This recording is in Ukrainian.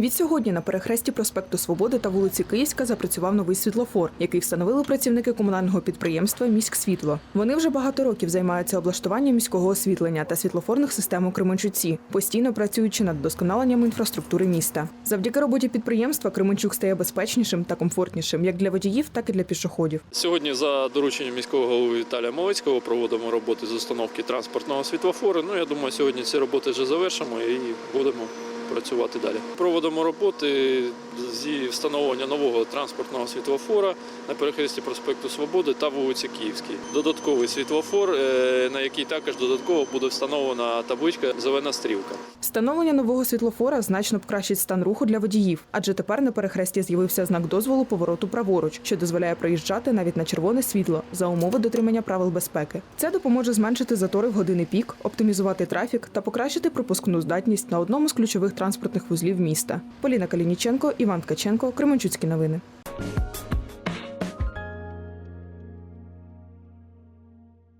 Відсьогодні на перехресті проспекту Свободи та вулиці Київська запрацював новий світлофор, який встановили працівники комунального підприємства Міськсвітло. Вони вже багато років займаються облаштуванням міського освітлення та світлофорних систем у Кременчуці, постійно працюючи над вдосконаленням інфраструктури міста. Завдяки роботі підприємства Кременчук стає безпечнішим та комфортнішим як для водіїв, так і для пішоходів. Сьогодні за дорученням міського голови Віталія Молицького проводимо роботи з установки транспортного світлофору. Ну я думаю, сьогодні ці роботи вже завершимо і будемо працювати далі. Проводимо роботи зі встановлення нового транспортного світлофора на перехресті проспекту Свободи та вулиці Київській. Додатковий світлофор, е, на який також додатково буде встановлена табличка Зелена стрілка. Встановлення нового світлофора значно покращить стан руху для водіїв, адже тепер на перехресті з'явився знак дозволу повороту праворуч, що дозволяє проїжджати навіть на червоне світло за умови дотримання правил безпеки. Це допоможе зменшити затори в години пік, оптимізувати трафік та покращити пропускну здатність на одному з ключових транспортних вузлів міста. Поліна Калініченко, Іван Ткаченко, Кременчуцькі новини.